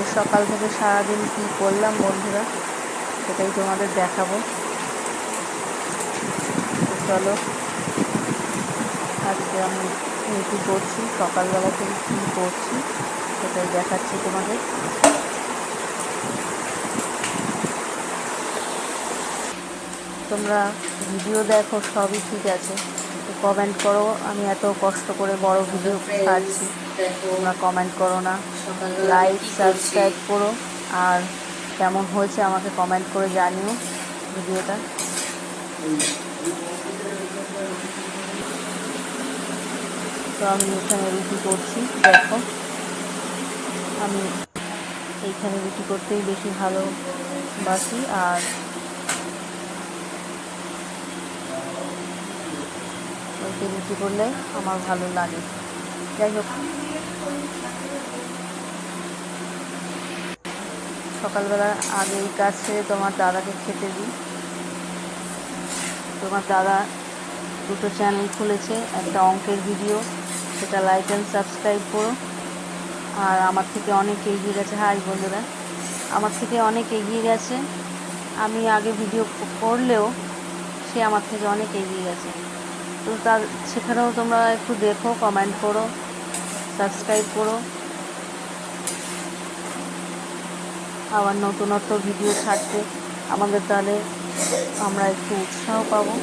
আজকে সকাল থেকে সারাদিন কী করলাম বন্ধুরা, সেটাই তোমাদের দেখাবো। চলো, আজকে আমি রুটি করছি, সকালবেলা থেকে কী করছি, সেটাই দেখাচ্ছি তোমাদের। তোমরা ভিডিও দেখো, সবই ঠিক আছে। কমেন্ট করো। আমি এত কষ্ট করে বড় ভিডিও ছাড়ছি। তোমরা কমেন্ট করো না। লাইক সাবস্ক্রাইব করো। আর কেমন হয়েছে আমাকে কমেন্ট করে জানিও ভিডিওটা। তো আমি এখানে রুটি করছি, দেখো। আমি এইখানে রুটি করতেই বেশি ভালোবাসি। আর ওইতে রুটি করলে আমার ভালো লাগে। যাই হোক। সকালবেলা আগে এই কাজ ছেড়ে তোমার দাদাকে খেতে দিই। তোমার দাদা দুটো চ্যানেল খুলেছে, একটা অঙ্কের ভিডিও সেটা লাইক অ্যান্ড সাবস্ক্রাইব করো। আর আমার থেকে অনেক এগিয়ে গেছে। হাই বন্ধুরা। আমার থেকে অনেক এগিয়ে গেছে। আমি আগে ভিডিও করলেও সে আমার থেকে অনেক এগিয়ে গেছে। তো তার, সেখানেও তোমরা একটু দেখো কমেন্ট করো সাবস্ক্রাইব করো। আবার নতুনত্ব ভিডিও ছাড়তে, আমাদের তাহলে আমরা একটু উৎসাহ পাবো।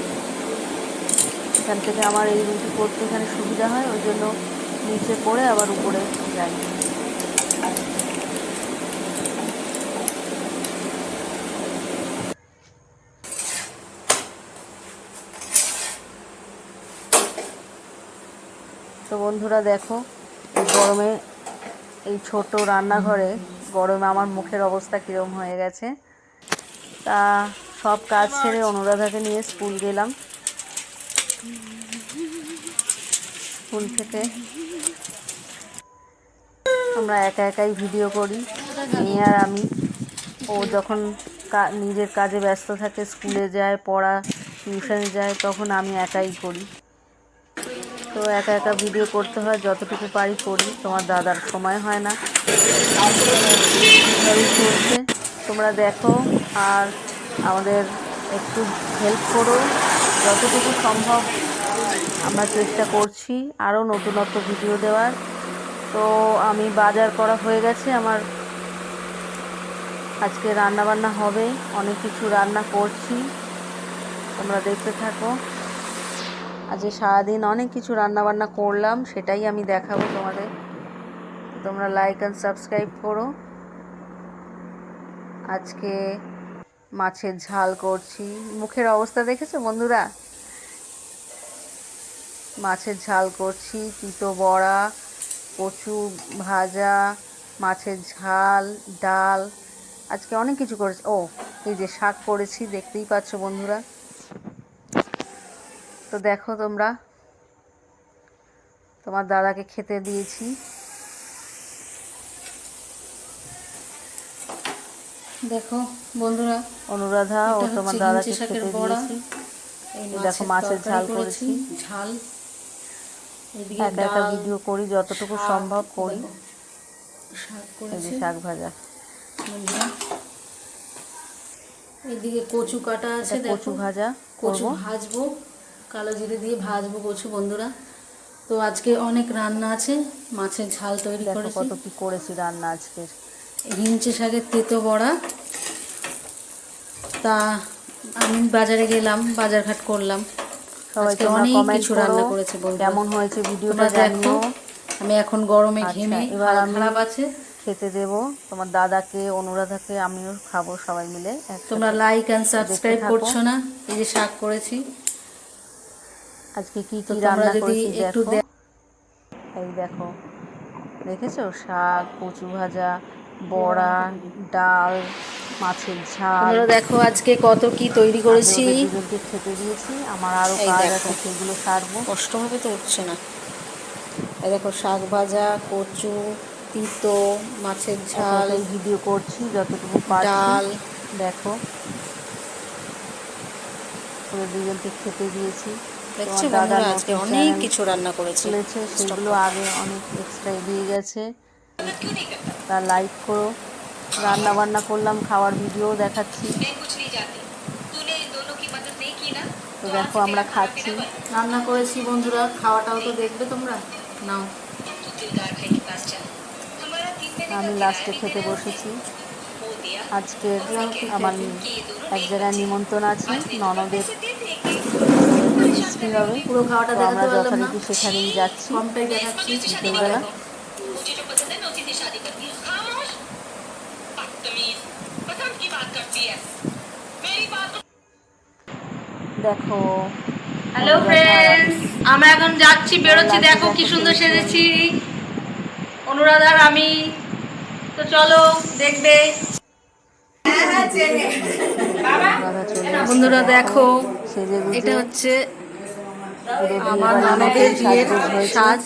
এখান থেকে আমার এই রুটি করতে এখানে সুবিধা হয়, ওই জন্য নিচে পড়ে আবার উপরে যাই। তো বন্ধুরা দেখো, এই গরমে এই ছোট রান্নাঘরে, গরমে আমার মুখের অবস্থা কীরকম হয়ে গেছে। তা সব কাজ ছেড়ে অনুরাধাকে নিয়ে স্কুল গেলাম। স্কুল থেকে আমরা একা একাই ভিডিও করি, মেয়ে আর আমি। ও যখন নিজের কাজে ব্যস্ত থাকে, স্কুলে যায়, পড়া, টিউশনে যায়, তখন আমি একাই করি। তো একা একা ভিডিও করতে হয়, যতটুকু পারি করি। তোমার দাদার সময় হয় না। চলছে। তোমরা দেখো আর আমাদের একটু হেল্প করো। যতটুকু সম্ভব আমরা চেষ্টা করছি আরও নতুনত্ব ভিডিও দেওয়ার। তো আমি বাজার করা হয়ে গেছে। আমার আজকে রান্না বান্না হবে। অনেক কিছু রান্না করছি। তোমরা দেখতে থাকো। আজকে সারাদিন অনেক কিছু রান্না বান্না করলাম, সেটাই আমি দেখাবো তোমাদের। তোমরা লাইক অ্যান্ড সাবস্ক্রাইব করো। আজকে মাছের ঝাল করছি। মুখের অবস্থা দেখেছ বন্ধুরা? মাছের ঝাল করছি, তিতো বড়া, কচু ভাজা, মাছের ঝাল, ডাল। আজকে অনেক কিছু করেছি। ও, এই যে শাক করেছি, দেখতেই পাচ্ছ বন্ধুরা। তো দেখো তোমরা তোমার দাদাকে খেতে দিয়েছি। দেখো বন্ধুরা অনুরাধা ও তোমার দাদাকে খেতে। দিয়েছি। দেখো মাছের ঝাল করেছি। ঝাল। এদিকে একা একা ভিডিও করি যতটুকু সম্ভব করি। শাক ভাজা। এদিকে কচু কাটা আছে কচু ভাজা কচু ভাজবো। কালো জিরে দিয়ে ভাজবো কচু বন্ধুরা। তো আজকে অনেক রান্না আছে মাছের ঝাল তৈরি করেছি। কত কি করেছি রান্না আজকের হিঞ্চে শাকের তেতো বড়া। তা আমি বাজারে গেলাম বাজারঘাট করলাম। সবাই আজকে অনেক কিছু রান্না করেছে। কেমন হয়েছে ভিডিওটা দেখো আমি এখন গরমে আচ্ছা, ঘেমে এবার খারাপ আছে। খেতে দেব। তোমার দাদাকে অনুরাধাকে আমিও খাব সবাই মিলে তোমরা লাইক অ্যান্ড সাবস্ক্রাইব করছ না এই যে শাক করেছি। আজকে কি কি রান্না করেছি দেখো। এই দেখো দেখেছ? শাক কচু ভাজা বড়া ডাল মাছের ঝাল। দেখো আজকে কত কি তৈরি করেছি। খেতে দিয়েছি। আমার আরও কাজ আছে সেগুলো সারবো। কষ্টভাবে তো উঠছে না। এই দেখো শাক ভাজা কচু তিতো মাছের ঝাল ভিডিও করছি যতটুকু ডাল। দেখো দুজনকে খেতে দিয়েছি। দেখছি আমরা আজকে অনেক কিছু রান্না করেছি। সেগুলো আগে অনেক এক্সট্রা দিয়ে গেছে। তা লাইক করো। রান্না বান্না করলাম খাওয়ার ভিডিও দেখাচ্ছি। তো দেখো আমরা খাচ্ছি। রান্না করেছি বন্ধুরা খাওয়াটাও তো দেখবে তোমরা। নাও। আমি লাস্টে খেতে বসেছি। আজকে আমার এক জায়গায় নিমন্ত্রণ আছে ননদের বৃষ্টি হবে। পুরো খাওয়াটা দেখাতে পারলাম না। সেখানেই যাচ্ছি। কমটাই দেখাচ্ছি দেখো হ্যালো ফ্রেন্ডস আমরা এখন যাচ্ছি বেরোচ্ছি। দেখো কি সুন্দর সেজেছি। অনুরাধার আমি। তো চলো দেখবে। বন্ধুরা দেখো। এটা হচ্ছে আমার ননদের বিয়ের। সাজ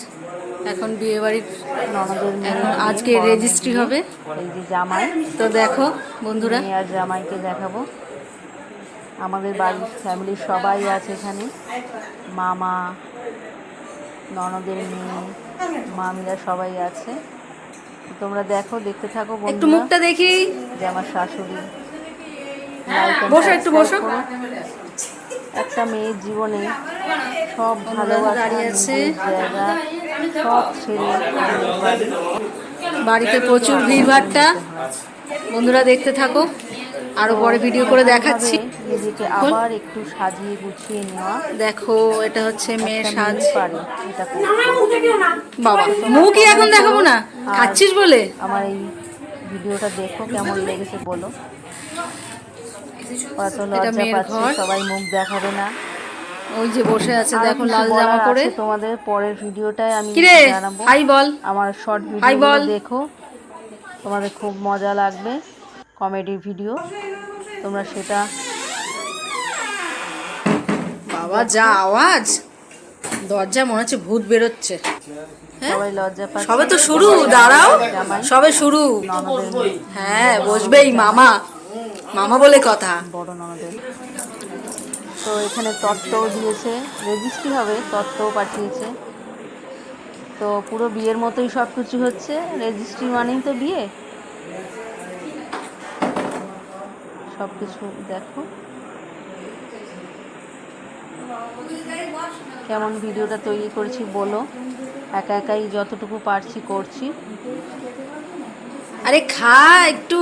এখন বিয়ে বাড়ির ননদের এখন আজকে রেজিস্ট্রি হবে। এই যে জামাই। তো দেখো বন্ধুরা। আর জামাইকে দেখাবো। আমাদের বাড়ির ফ্যামিলির সবাই আছে এখানে। মামা ননদের মেয়ে মামিরা সবাই আছে। তোমরা দেখো দেখতে থাকো একটু মুখটা দেখি। যে আমার শাশুড়ি। বসো, একটু বসো। একটা মেয়ের জীবনে সব ভালোবাসা দাঁড়িয়ে আছে। জায়গা সব ছেড়ে বাড়িতে প্রচুর ভিড়ভাট্টা বন্ধুরা দেখতে থাকো। আরও পরে ভিডিও করে দেখাচ্ছি। নিজেকে আবার একটু সাজিয়ে গুছিয়ে নেওয়া। দেখো এটা হচ্ছে মেয়ের সাজ। বাবা মুখই এখন দেখাবো না? খাচ্ছিস বলে? আমার এই ভিডিওটা দেখো কেমন লেগেছে বলো। কত লজ্জা পাচ্ছে সবাই মুখ দেখাবে না। ওই যে বসে আছে দেখো লাল জামা পরে। তোমাদের পরের ভিডিওটায় আমি জানাব। হাই বল। আমার শর্ট ভিডিও দেখো। তোমাদের খুব মজা লাগবে কমেডি ভিডিও তোমরা সেটা বাবা যা আওয়াজ। দরজা মনে হচ্ছে ভূত বেরোচ্ছে। সবাই লজ্জা পাচ্ছে। সবে তো শুরু দাঁড়াও। সবে শুরু। হ্যাঁ বসবেই মামা। মামা বলে কথা। বড় ননদের। তো এখানে তত্ত্বও দিয়েছে। রেজিস্ট্রি হবে তত্ত্বও পাঠিয়েছে। তো পুরো বিয়ের মতোই সব কিছু হচ্ছে। রেজিস্ট্রি মানেই তো বিয়ে। সব কিছু দেখো। কেমন ভিডিওটা তৈরি করছি বলো। একা একাই যতটুকু পারছি করছি। আরে খা একটু।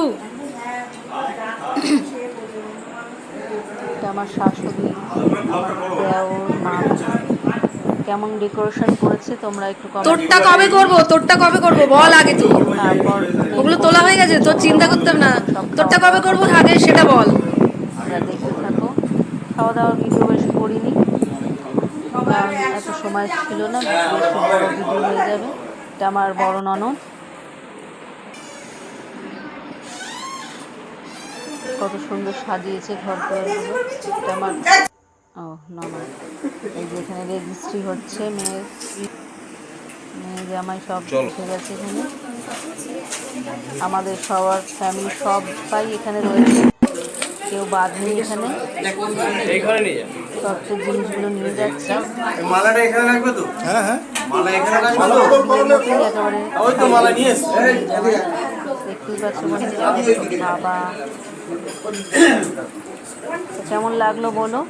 এটা আমার শাশুড়ি মা। কেমন ডেকোরেশন করেছে তোমরা একটু তোরটা কবে করব? তোরটা কবে করব? বল আগে তুই। ওগুলো তোলা হয়ে গেছে তোর চিন্তা করতে হবে না। তোরটা কবে করব আগে সেটা বল। দেখতে থাকো। খাওয়া দাওয়ার ভিডিও বেশি করিনি। এত সময় ছিল না ভিডিও হয়ে যাবে। এটা আমার বড় ননদ। কত সুন্দর সাজিয়েছে ঘর এটা আমার ও ননদ এই যে এখানে রেজিস্ট্রি হচ্ছে মেয়ের মেয়ে জামাই সব উঠে গেছে এখানে। আমাদের সবার ফ্যামিলি সবাই এখানে রয়েছে। কেউ বাদ নেই এখানে। তত্ত্বের জিনিসগুলো নিয়ে যাচ্ছে। মালাটা এখানে রাখবে তো? হ্যাঁ হ্যাঁ। মালা এখানে রাখবে তো? একেবারে ওই তো মালা নিয়ে দেখতেই পাচ্ছ বন্ধুরা, বাবা। কেমন লাগল বলো?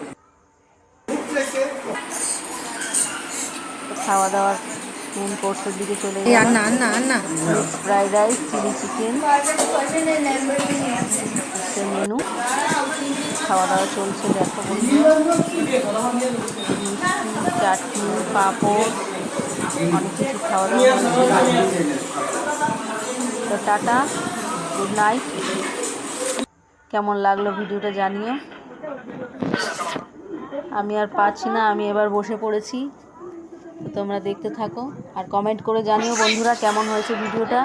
খাওয়া দাওয়ার মেন কোর্সের দিকে চলে আন্না আন্না fried rice chilli chicken menu খাওয়া দাওয়া চলছে দেখো চাটনি পাঁপড় অনেক কিছু খাওয়া দাওয়া তো টাটা গুড নাইট কেমন লাগল ভিডিওটা জানিও। আমি আর পাচ্ছি না, আমি এবার বসে পড়েছি। তোমরা দেখতে থাকো আর কমেন্ট করে জানিও বন্ধুরা কেমন হয়েছে ভিডিওটা।